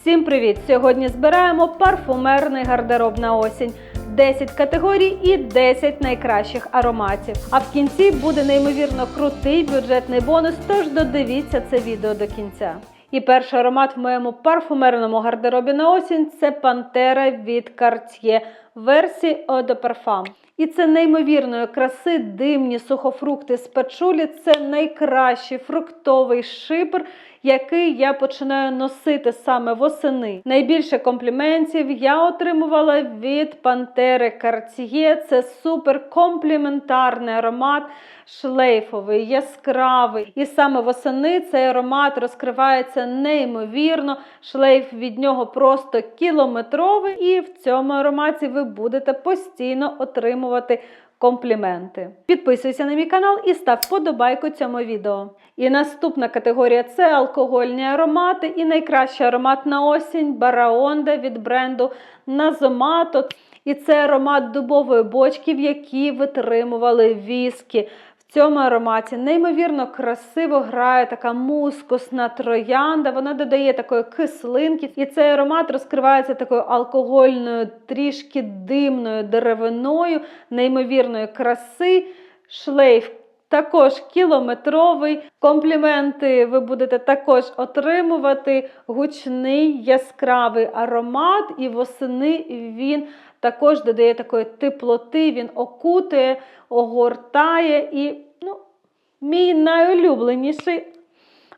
Всім привіт! Сьогодні збираємо парфумерний гардероб на осінь. 10 категорій і 10 найкращих ароматів. А в кінці буде неймовірно крутий бюджетний бонус, тож додивіться це відео до кінця. І перший аромат в моєму парфумерному гардеробі на осінь це Пантера від Cartier версії Parfum. І це неймовірної краси, димні сухофрукти з пачулі. Це найкращий фруктовий шипр, який я починаю носити саме восени. Найбільше компліментів я отримувала від Пантери Cartier. Це супер компліментарний аромат, шлейфовий, яскравий. І саме восени цей аромат розкривається неймовірно. Шлейф від нього просто кілометровий, і в цьому ароматі ви будете постійно отримувати компліменти. Підписуйся на мій канал і став вподобайку цьому відео. І наступна категорія це алкогольні аромати. І найкращий аромат на осінь Бараонда від бренду Назомато. І це аромат дубової бочки, в якій витримували віскі. В цьому ароматі неймовірно красиво грає така мускусна троянда. Вона додає такої кислинки, і цей аромат розкривається такою алкогольною, трішки димною деревиною, неймовірної краси, шлейф. Також кілометровий. Компліменти ви будете також отримувати. Гучний яскравий аромат, і восени він також додає такої теплоти, він окутує, огортає і ну, мій найулюбленіший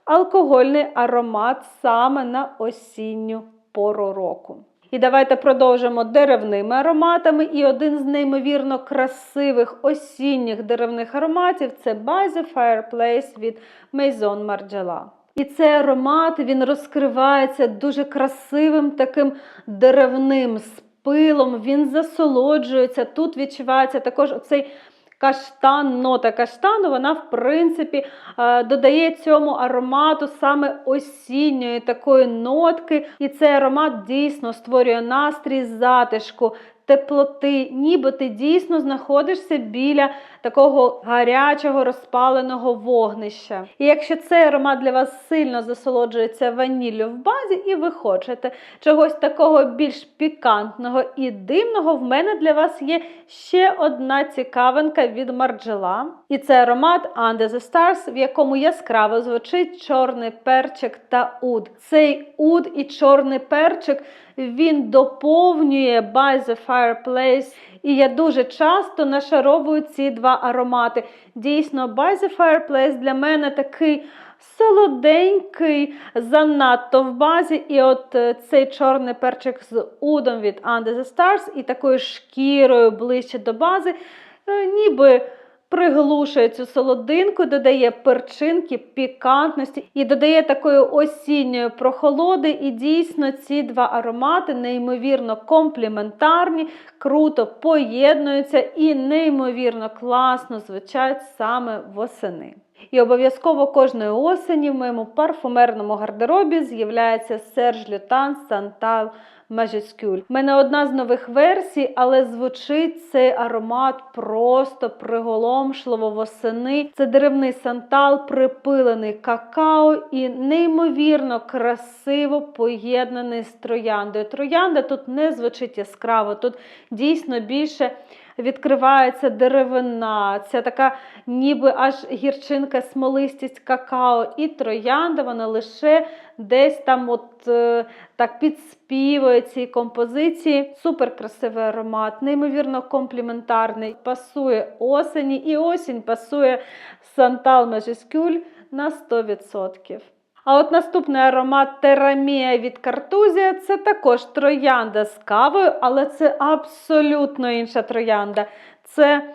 алкогольний аромат саме на осінню пору року. І давайте продовжимо деревними ароматами. І один з неймовірно красивих осінніх деревних ароматів це By the Fireplace від Maison Margiela. І цей аромат він розкривається дуже красивим таким деревним спилом, він засолоджується. Тут відчувається також оцей каштан, нота каштану, вона, в принципі, е, додає цьому аромату саме осінньої такої нотки. І цей аромат дійсно створює настрій затишку, теплоти, ніби ти дійсно знаходишся біля такого гарячого розпаленого вогнища. І якщо цей аромат для вас сильно засолоджується ваніллю в базі, і ви хочете чогось такого більш пікантного і димного, в мене для вас є ще одна цікавинка від Марджела. І це аромат Under the Stars, в якому яскраво звучить чорний перчик та уд. Цей уд і чорний перчик він доповнює By the Fireplace. І я дуже часто нашаровую ці два аромати. Дійсно, By the Fireplace для мене такий солоденький, занадто в базі. І от е, цей чорний перчик з удом від Under the Stars і такою шкірою ближче до бази, е, ніби приглушує цю солодинку, додає перчинки, пікантності і додає такої осінньої прохолоди. І дійсно ці два аромати неймовірно компліментарні, круто поєднуються і неймовірно класно звучать саме восени. І обов'язково кожної осені в моєму парфумерному гардеробі з'являється Серж Лютан Сантал Majuscule. У мене одна з нових версій, але звучить цей аромат просто приголомшливо восени. Це деревний сантал, припилений какао і неймовірно красиво поєднаний з трояндою. Троянда тут не звучить яскраво, тут дійсно більше відкривається деревина, ця така ніби аж гірчинка, смолистість какао і троянда, вона лише десь там от е, так підспівує цій композиції. Супер красивий аромат, неймовірно компліментарний, пасує осені, і осінь пасує Сантал Majuscule на 100%. А от наступний аромат Терамія від Картузія це також троянда з кавою, але це абсолютно інша троянда. Це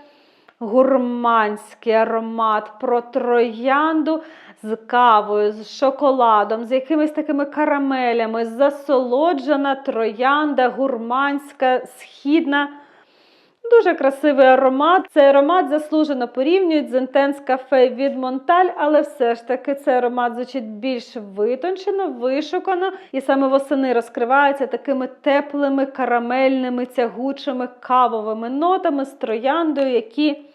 гурманський аромат про троянду з кавою, з шоколадом, з якимись такими карамелями, засолоджена троянда, гурманська, східна. Дуже красивий аромат. Цей аромат заслужено порівнюють з Intense Cafe від Монталь, але все ж таки цей аромат звучить більш витончено, вишукано, і саме восени розкривається такими теплими, карамельними, тягучими кавовими нотами з трояндою, які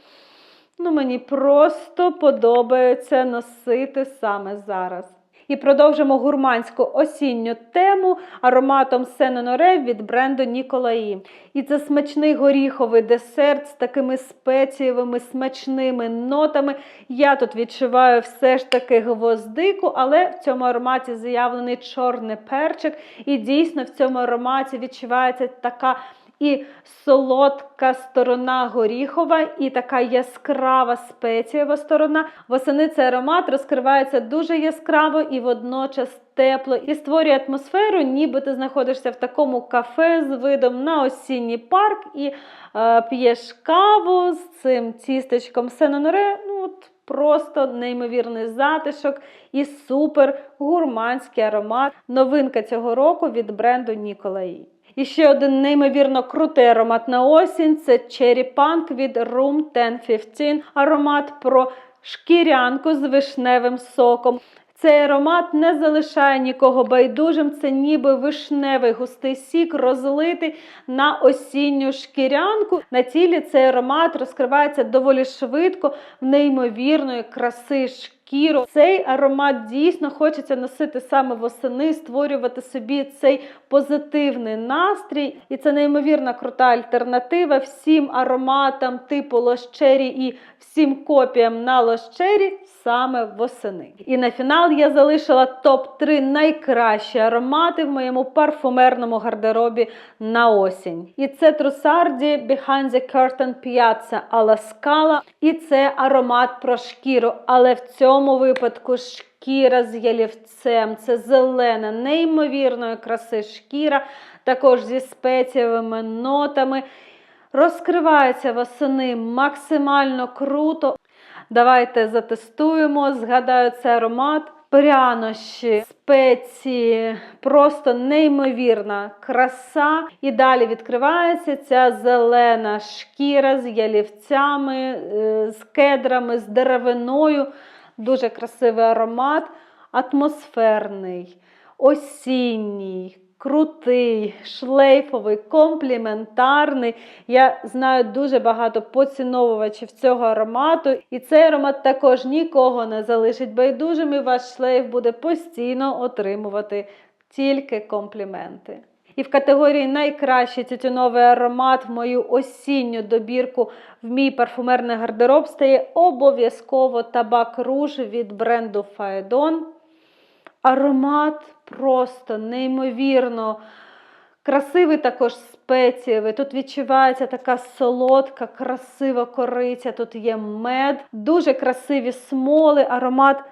ну, мені просто подобається носити саме зараз. І продовжимо гурманську осінню тему ароматом Сеноноре від бренду Ніколаї. І це смачний горіховий десерт з такими спецієвими смачними нотами. Я тут відчуваю все ж таки гвоздику, але в цьому ароматі заявлений чорний перчик. І дійсно в цьому ароматі відчувається така. І солодка сторона горіхова, і така яскрава спецієва сторона. Восени цей аромат розкривається дуже яскраво і водночас тепло, і створює атмосферу, ніби ти знаходишся в такому кафе з видом на осінній парк і е, п'єш каву з цим тістечком Сеноноре. Ну, от Просто неймовірний затишок і супер гурманський аромат. Новинка цього року від бренду Ніколаї. І ще один неймовірно крутий аромат на осінь це Punk від Room 1015. Аромат про шкірянку з вишневим соком. Цей аромат не залишає нікого байдужим. Це ніби вишневий густий сік, розлитий на осінню шкірянку. На тілі цей аромат розкривається доволі швидко, в неймовірної краси шкіру. Цей аромат дійсно хочеться носити саме восени, створювати собі цей позитивний настрій. І це неймовірна крута альтернатива всім ароматам типу лощері і всім копіям на лощері саме восени. І на фінал я залишила топ-3 найкращі аромати в моєму парфумерному гардеробі на осінь. І це Трусарді Behind the Curtain Piazza Alla Scala. І це аромат про шкіру. Але в цьому випадку шкіра з ялівцем. Це зелена, неймовірної краси шкіра, також зі спецієвими нотами. Розкривається восени максимально круто. Давайте затестуємо. Згадаю цей аромат. Прянощі, спеції, просто неймовірна краса. І далі відкривається ця зелена шкіра з ялівцями, е, з кедрами, з деревиною. Дуже красивий аромат, атмосферний, осінній. Крутий, шлейфовий, компліментарний. Я знаю дуже багато поціновувачів цього аромату, і цей аромат також нікого не залишить байдужим, і ваш шлейф буде постійно отримувати тільки компліменти. І в категорії найкращий тютюновий аромат в мою осінню добірку в мій парфумерний гардероб стає обов'язково табак руж від бренду Фаедон. Аромат просто неймовірно красивий, також спецієвий. Тут відчувається така солодка, красива кориця, тут є мед, дуже красиві смоли, аромат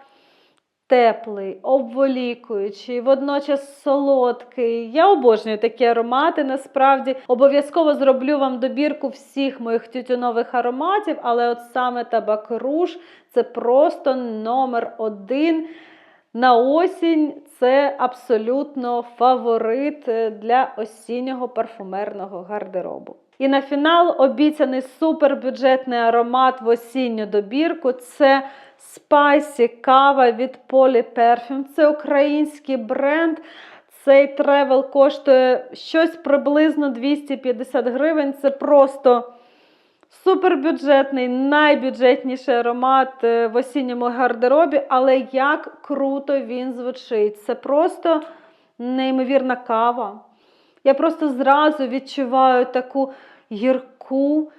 теплий, обволікуючий, водночас солодкий. Я обожнюю такі аромати. Насправді обов'язково зроблю вам добірку всіх моїх тютюнових ароматів, але от саме табак руж це просто номер один. На осінь це абсолютно фаворит для осіннього парфумерного гардеробу. І на фінал обіцяний супербюджетний аромат в осінню добірку. Це Spicy кава від Poly Perfume. Це український бренд. Цей тревел коштує щось приблизно 250 гривень. Це просто супербюджетний, найбюджетніший аромат е, в осінньому гардеробі, але як круто він звучить. Це просто неймовірна кава. Я просто зразу відчуваю таку гірку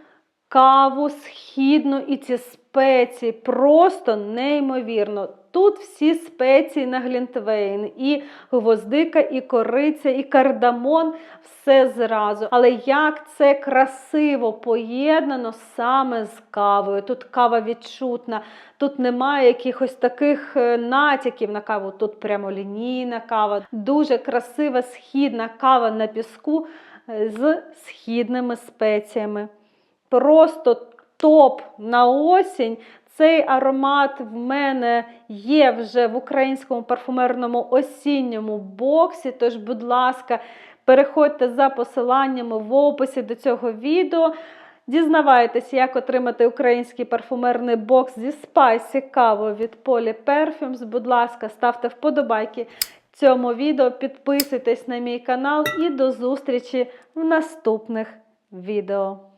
каву східну і ці спеції. Просто неймовірно. Тут всі спеції на глінтвейн, і гвоздика, і кориця, і кардамон, все зразу. Але як це красиво поєднано саме з кавою. Тут кава відчутна, тут немає якихось таких е, натяків на каву. Тут прямо лінійна кава. Дуже красива східна кава на піску е, з східними спеціями. Просто топ на осінь. Цей аромат в мене є вже в українському парфумерному осінньому боксі. Тож, будь ласка, переходьте за посиланнями в описі до цього відео. Дізнавайтесь, як отримати український парфумерний бокс зі спайсі каву від Poly Perfumes. Будь ласка, ставте вподобайки цьому відео, підписуйтесь на мій канал і до зустрічі в наступних відео.